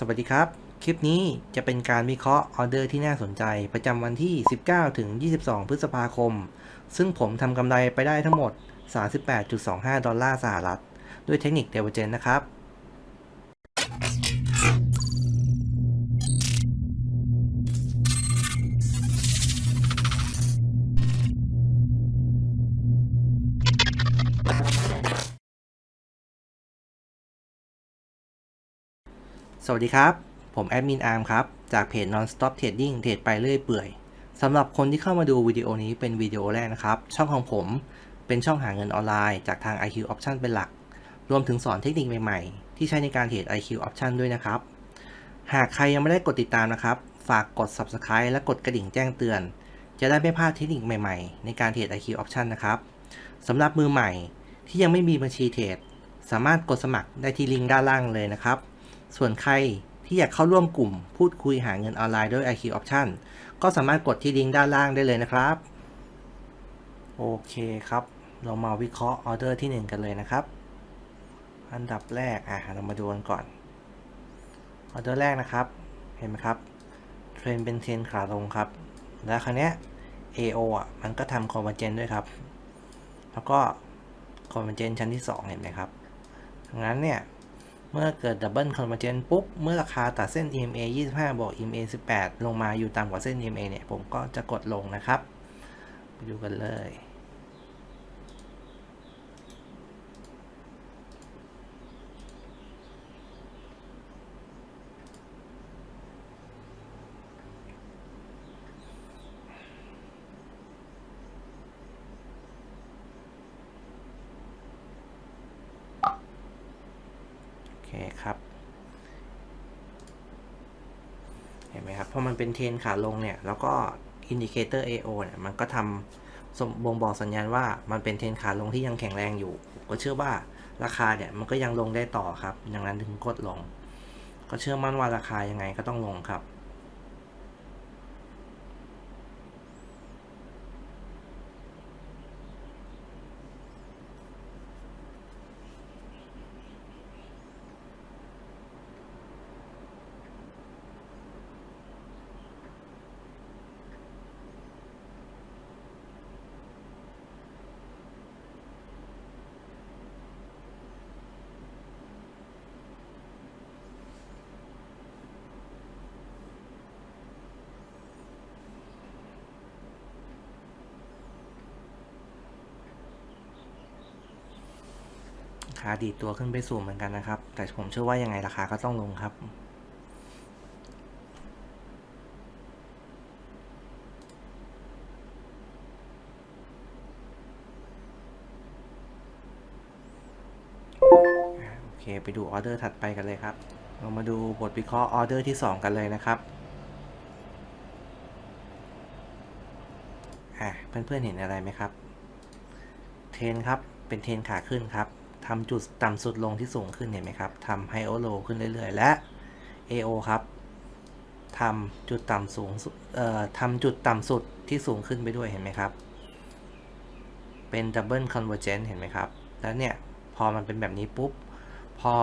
สวัสดีครับ คลิปนี้จะเป็นการวิเคราะห์ออเดอร์ที่น่าสนใจ ประจำวันที่ 19 ถึง 22 พฤษภาคม ซึ่งผมทำกำไรไปได้ทั้งหมด 38.25 ดอลลาร์สหรัฐ ด้วยเทคนิคเดเวเจนนะครับ สวัสดีครับ ผมแอดมินอาร์มครับ จากเพจ Non-Stop Trading เทรดไปเรื่อยเปื่อยสำหรับคนที่เข้ามาดูวิดีโอนี้เป็นวิดีโอแรกนะครับ ช่องของผมเป็นช่องหาเงินออนไลน์จากทาง IQ Option เป็นหลัก รวมถึงสอนเทคนิคใหม่ๆ ที่ใช้ในการเทรด IQ Option ด้วยนะครับ หากใครยังไม่ได้กดติดตามนะครับ ฝากกด Subscribe และกดกระดิ่งแจ้งเตือน จะได้ไม่พลาดเทคนิคใหม่ๆ ในการเทรด IQ Option นะครับสำหรับมือใหม่ที่ยังไม่มีบัญชีเทรดสามารถกดสมัครได้ที่ลิงก์ด้านล่างเลยนะครับ ส่วนใครที่อยากเข้าร่วมกลุ่ม พูดคุยหาเงินออนไลน์ด้วย IQ Option ก็สามารถกดที่ลิงก์ด้านล่างได้เลยนะครับ โอเคครับ เรามาวิเคราะห์ออเดอร์ที่ 1 กันเลยนะครับ อันดับแรกอะเรามาดูกันก่อนออเดอร์แรกนะครับ เห็นไหมครับเทรนเป็นเทรนขาลงครับ แล้วครั้งนี้ AO อะมันก็ทำคอมเวอร์เจนด้วยครับ แล้วก็คอมเวอร์เจนชั้นที่ 2 เห็นไหมครับดังนั้นเนี่ย เมื่อเกิดดับเบิลคอนเวอร์เจนปุ๊บ เมื่อราคาตัดเส้น EMA 25 บวก EMA 18 ลงมาอยู่ต่ำกว่าเส้น EMA เนี่ย ผมก็จะกดลงนะครับ ไปดูกันเลย โอเคครับ เห็ นไหมครับพอมันเป็นเทรนขาลงเนี่ย แล้วก็อินดิเคเตอร์ AO เนี่ยมันก็ทำบ่งบอกสัญญาณว่ามันเป็นเทรนขาลงที่ยังแข็งแรงอยู่ ก็เชื่อว่าราคาเนี่ยมันก็ยังลงได้ต่อครับดังนั้นถึงกดลง ก็เชื่อมั่นว่าราคายังไงก็ต้องลงครับ คาดีดตัวขึ้นไปสูงเหมือนกันนะครับ แต่ผมเชื่อว่ายังไงราคาก็ต้องลงครับ โอเคไปดูออเดอร์ถัดไปกันเลยครับ เรามาดูบทวิเคราะห์ออเดอร์ที่ 2 กันเลยนะครับอ่าเพื่อนๆเห็นอะไรไหมครับ เทรนครับ เป็นเทรนขาขึ้นครับ ทำจุดต่ำสุดลงที่สูงขึ้นเห็นไหมครับทำไฮโอโลขึ้นเรื่อย ๆ และ AO ครับทำจุดต่ำสูงเอ่อทำจุดต่ำสุดที่สูงขึ้นไปด้วยเห็นไหมครับ เป็นดับเบิลคอนเวอร์เจนต์เห็นไหมครับ แล้วเนี่ย พอมันเป็นแบบนี้ปุ๊บ พอ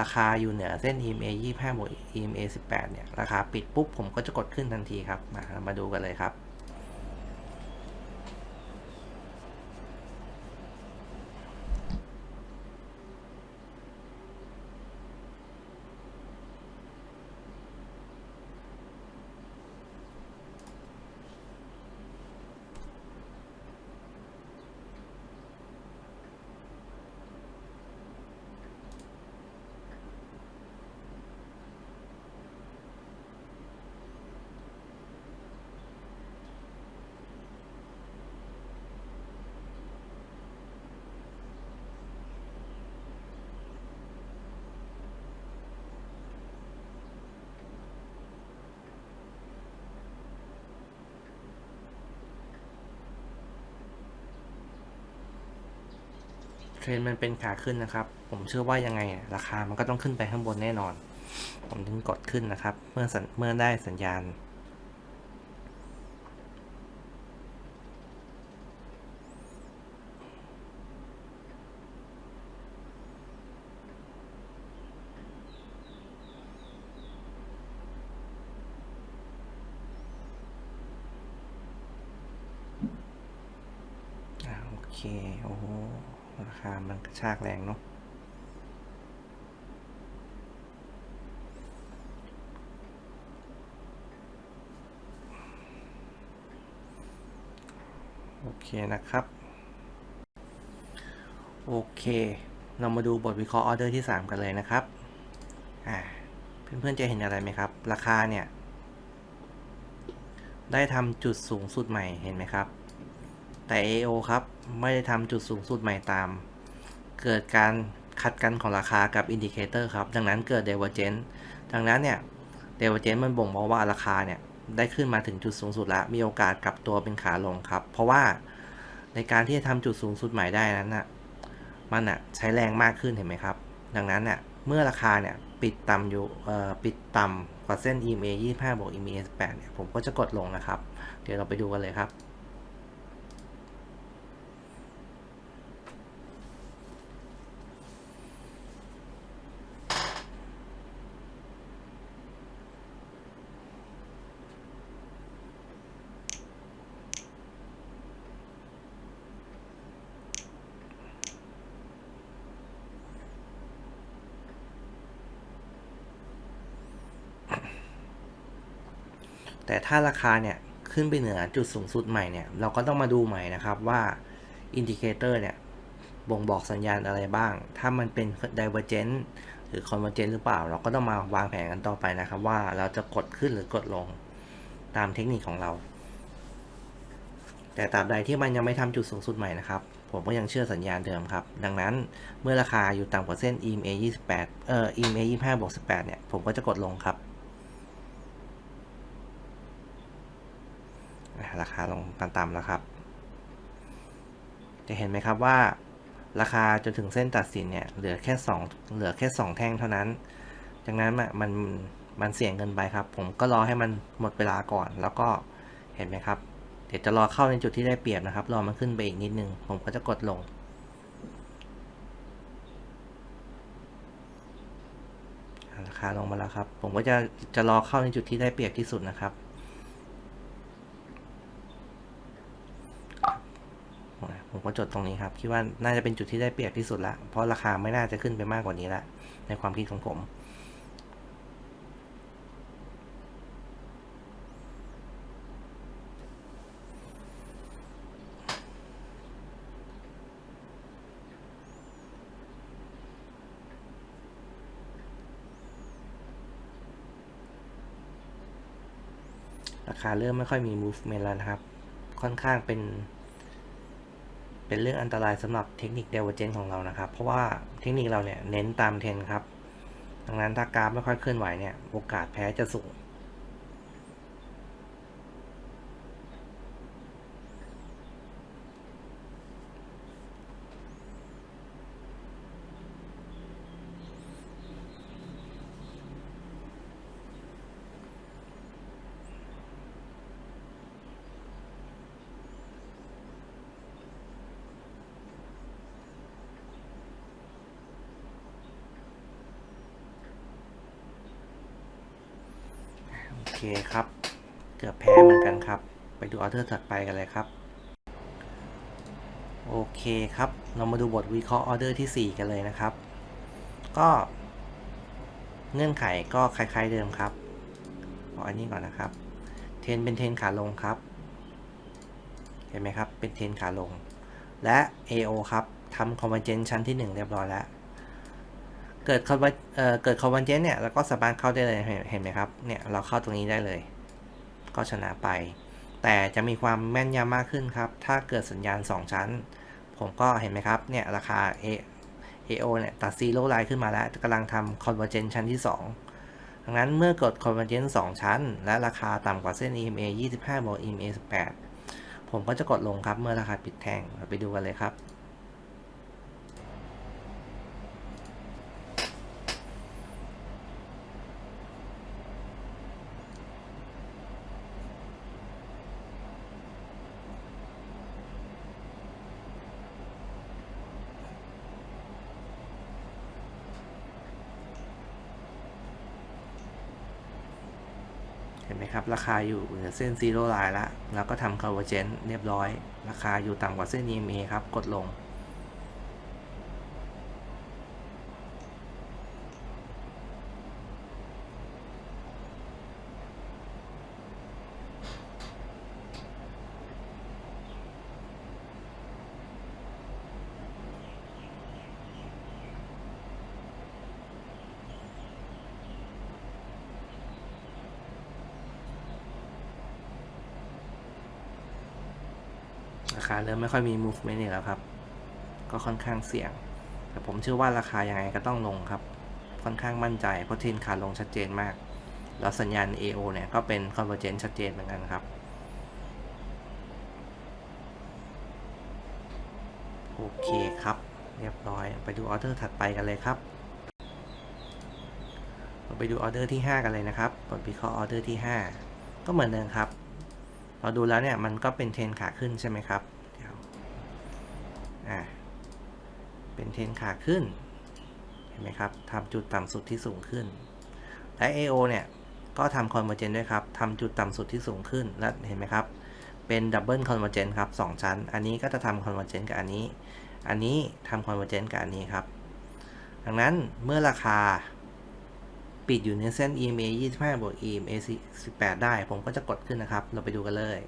ราคาอยู่เหนือเส้น EMA 25บวก EMA 18 เนี่ย ราคาปิดปุ๊บ ผมก็จะกดขึ้นทันทีครับ มามาดูกันเลยครับ เทรนด์มันเป็นขาขึ้นนะครับ ผมเชื่อว่ายังไงราคามันก็ต้องขึ้นไปข้างบนแน่นอน ผมถึงกดขึ้นนะครับ เมื่อเมื่อได้สัญญาณ โอเค โอ้ ราคามันกระชากแรงเนาะโอเคนะครับ โอเค เรามาดูบทวิเคราะห์ออเดอร์ที่ 3 กันเลยนะครับอ่าเพื่อนๆจะเห็นอะไรไหมครับ ราคาเนี่ย ได้ทำจุดสูงสุดใหม่เห็นไหมครับ แต่ AO ครับ ไม่ได้ทำจุดสูงสุดใหม่ตาม เกิดการขัดกันของราคากับอินดิเคเตอร์ครับ ดังนั้นเกิด Divergence ดังนั้นเนี่ย Divergence มันบ่งบอกว่าราคาเนี่ย ได้ขึ้นมาถึงจุดสูงสุดแล้ว มีโอกาสกลับตัวเป็นขาลงครับ เพราะว่าในการที่จะทำจุดสูงสุดใหม่ได้นั้นน่ะมันอะใช้แรงมากขึ้นเห็นไหมครับ ดังนั้นเนี่ยเมื่อราคาเนี่ยปิดต่ำอยู่เอ่อปิดต่ำกว่าเส้น EMA 25บวก EMA 18เนี่ยผมก็จะกดลงนะครับ เดี๋ยวเราไปดูกันเลยครับ ถ้าราคาเนี่ยขึ้นไปเหนือจุดสูงสุดใหม่เนี่ยเราก็ต้องมาดูใหม่นะครับว่าอินดิเคเตอร์เนี่ยบ่งบอกสัญญาณอะไรบ้าง ถ้ามันเป็น Divergent หรือ Convergent หรือเปล่า เราก็ต้องมาวางแผนกันต่อไปนะครับ ว่าเราจะกดขึ้นหรือกดลงตามเทคนิคของเรา แต่ตราบใดที่มันยังไม่ทำจุดสูงสุดใหม่นะครับ ผมก็ยังเชื่อสัญญาณเดิมครับ ดังนั้นเมื่อราคาอยู่ต่ำกว่าเส้น EMA 28 เอ่อ EMA 25บวก18เนี่ยผมก็จะกดลงครับ อะ ราคาลงต่ำๆแล้วครับ จะเห็นไหมครับว่าราคาจนถึงเส้นตัดสินเนี่ยเหลือแค่2เหลือแค่ 2 แท่งเท่านั้นดังนั้นมันมันมันเสี่ยงเกินไปครับ ผมก็รอให้มันหมดเวลาก่อน แล้วก็เห็นไหมครับ เดี๋ยวจะรอเข้าในจุดที่ได้เปรียบนะครับ รอมันขึ้นไปอีกนิดนึง ผมก็จะกดลง ราคาลงมาแล้วครับ ผมก็จะจะรอเข้าในจุดที่ได้เปรียบที่สุดนะครับ ผมก็จดตรงนี้ครับ คิดว่าน่าจะเป็นจุดที่ได้เปรียบที่สุดละ เพราะราคาไม่น่าจะขึ้นไปมากกว่านี้ละ ในความคิดของผม ราคาเริ่มไม่ค่อยมี movement แล้วนะครับ ค่อนข้างเป็น เป็นเรื่องอันตรายสำหรับเทคนิคเดเวอเจนของเรานะครับ เพราะว่าเทคนิคเราเนี่ยเน้นตามเทรนครับ ดังนั้นถ้ากราฟไม่ค่อยเคลื่อนไหวเนี่ยโอกาสแพ้จะสูง คครับ เกือบแพ้เหมือนกันครับ ไปดูออเดอร์ถัดไปกันเลยครับ โอเคครับ เรามาดูบทวิเคราะห์ออเดอร์ที่ 4 กันเลยนะครับ ก็ เงื่อนไขก็คล้ายๆเดิมครับเอาอันนี้ก่อนนะครับ เทนเป็นเทนขาลงครับ เห็นไหมครับ เป็นเทนขาลง และ AO ครับทำ convergence ชั้นที่ 1 เรียบร้อยแล้ว เกิด conver เอ่อเกิด convergence เนี่ยแล้วก็สามารถเข้าได้เลยเห็นไหมครับเนี่ยเราเข้าตรงนี้ได้เลย ก็ชนะไป แต่จะมีความแม่นยำมากขึ้นครับ ถ้าเกิดสัญญาณ 2 ชั้น ผมก็เห็นไหมครับเนี่ยราคา A AO เนี่ยตัด zero line ขึ้นมาแล้วกำลังทำ convergence ชั้นที่ 2 ดังนั้นเมื่อกด convergence 2ชั้น และราคาต่ำกว่าเส้น EMA 25บวก EMA 18 ผมก็จะกดลงครับเมื่อราคาปิดแท่งไปดูกันเลยครับ เห็นไหมครับ ราคาอยู่เหนือเส้นซีโร่ไลน์ละแล้วก็ทำ convergence เรียบร้อย ราคาอยู่ต่ำกว่าเส้น EMA ครับ กดลง ราเริ่มไม่ค่อยมี movement อีกแล้วครับ ก็ค่อนข้างเสี่ยง แต่ผมเชื่อว่าราคายังไงก็ต้องลงครับ ค่อนข้างมั่นใจ เพราะเทรนขาลงชัดเจนมาก แล้วสัญญาณ AO เนี่ยก็เป็น convergence ชัดเจนเหมือนกันครับ โอเคครับ เรียบร้อย ไปดูออเดอร์ถัดไปกันเลยครับเราไปดูออเดอร์ที่ 5 กันเลยนะครับกดวิเคราะห์ออเดอร์ที่ 5 ก็เหมือนเดิมครับ เราดูแล้วเนี่ยมันก็เป็นเทรนขาขึ้นใช่ไหมครับ อ่าเป็นเทนขาขึ้น เห็นไหมครับทำจุดต่ำสุดที่สูงขึ้น และ AO เนี่ยก็ทำคอนเวอร์เจนด้วยครับทำจุดต่ำสุดที่สูงขึ้น และเห็นไหมครับ เป็นดับเบิลคอนเวอร์เจนครับสองชั้น อันนี้ก็จะทำคอนเวอร์เจนกับอันนี้ อันนี้ทำคอนเวอร์เจนกับอันนี้ครับ ดังนั้นเมื่อราคาปิดอยู่ในเส้น EMA 25บวก EMA 18 ได้ ผมก็จะกดขึ้นนะครับ เราไปดูกันเลย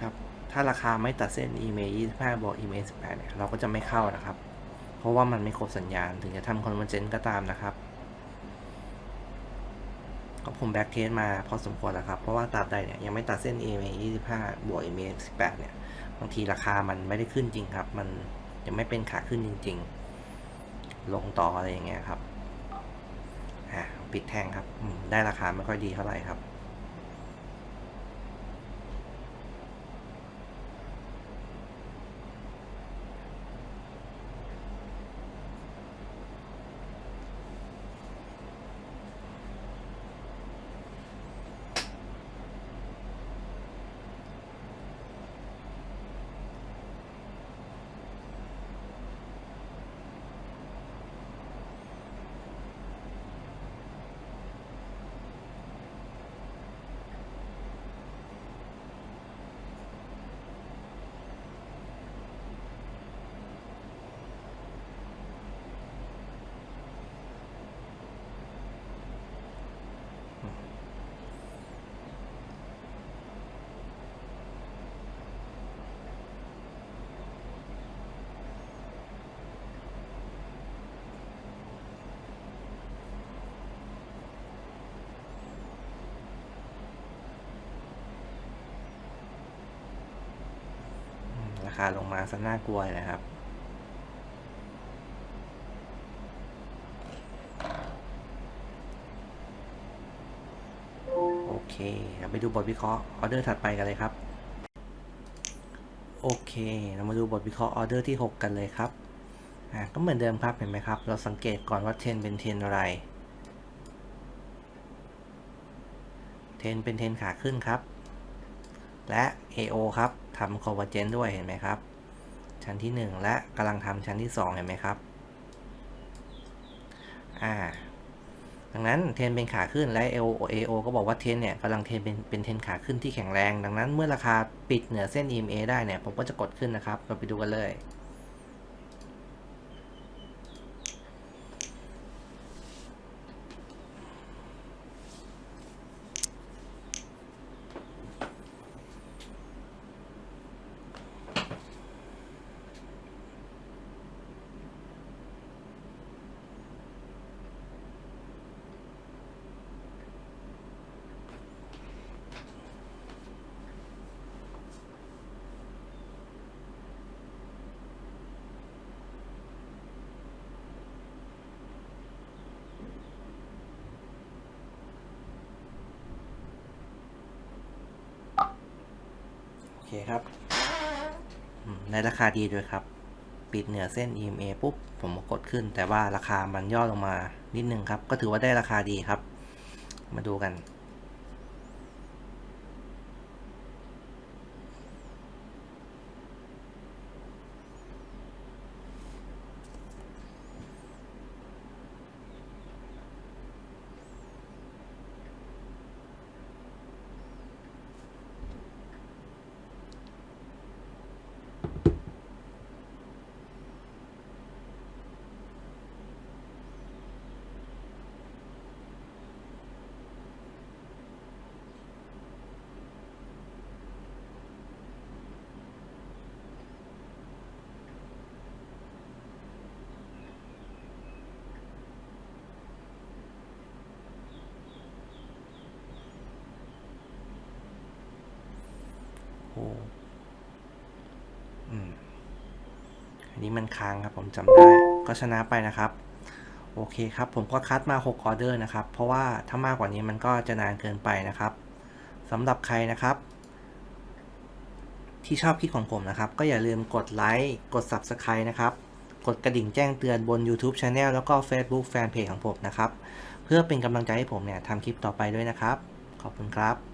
ครับ ถ้าราคาไม่ตัดเส้น EMA 25 บวก EMA 18 เนี่ย เราก็จะไม่เข้านะครับ เพราะว่ามันไม่ครบสัญญาณ ถึงจะทำคอนเวอร์เจนก็ตามนะครับก็ผมแบ็กเทสมาพอสมควรแล้วครับ เพราะว่าตราบใดเนี่ยยังไม่ตัดเส้น EMA 25 บวก EMA 18 เนี่ย บางทีราคามันไม่ได้ขึ้นจริงครับ มันยังไม่เป็นขาขึ้นจริง ๆ ลงต่ออะไรอย่างเงี้ยครับ อ่าปิดแท่งครับ ได้ราคาไม่ค่อยดีเท่าไหร่ครับ คาลงมาซะน่ากลัวนะครับโอเคเไปดูบทวิเคราะห์ออเดอร์ถัดไปกันเลยครับ โอเค เรามาดูบทวิเคราะห์ออเดอร์ที่ 6 กันเลยครับอ่าก็เหมือนเดิมครับเห็นไหมครับ เราสังเกตก่อนว่าเทนเป็นเทนอะไร เทนเป็นเทนขาขึ้นครับ และ AO ครับทำ convergence ด้วยเห็นไหมครับ ชั้นที่ 1 และกำลังทำชั้นที่ 2 เห็นไหมครับอ่าดังนั้นเทรนเป็นขาขึ้นและ AO ก็บอกว่าเทรนเนี่ยกำลังเทรนเป็นเป็นเทรนขาขึ้นที่แข็งแรง ดังนั้นเมื่อราคาปิดเหนือเส้น EMA ได้เนี่ยผมก็จะกดขึ้นนะครับเราไปดูกันเลย เคครับในราคาดีด้วยครับ ปิดเหนือเส้น EMA ปุ๊บ ผมก็กดขึ้น แต่ว่าราคามันย่อลงมานิดนึงครับ ก็ถือว่าได้ราคาดีครับ มาดูกัน อันนี้มันค้างครับผมจำได้ ก็ชนะไปนะครับ โอเคครับ ผมก็คัดมา 6 ออเดอร์นะครับ เพราะว่าถ้ามากกว่านี้มันก็จะนานเกินไปนะครับสำหรับใครนะครับ ที่ชอบคลิปของผมนะครับ ก็อย่าลืมกดไลค์กด Subscribe นะครับ กดกระดิ่งแจ้งเตือนบน YouTube Channel แล้วก็ Facebook Fanpage ของผมนะครับ เพื่อเป็นกำลังใจให้ผมเนี่ยทำคลิปต่อไปด้วยนะครับ ขอบคุณครับ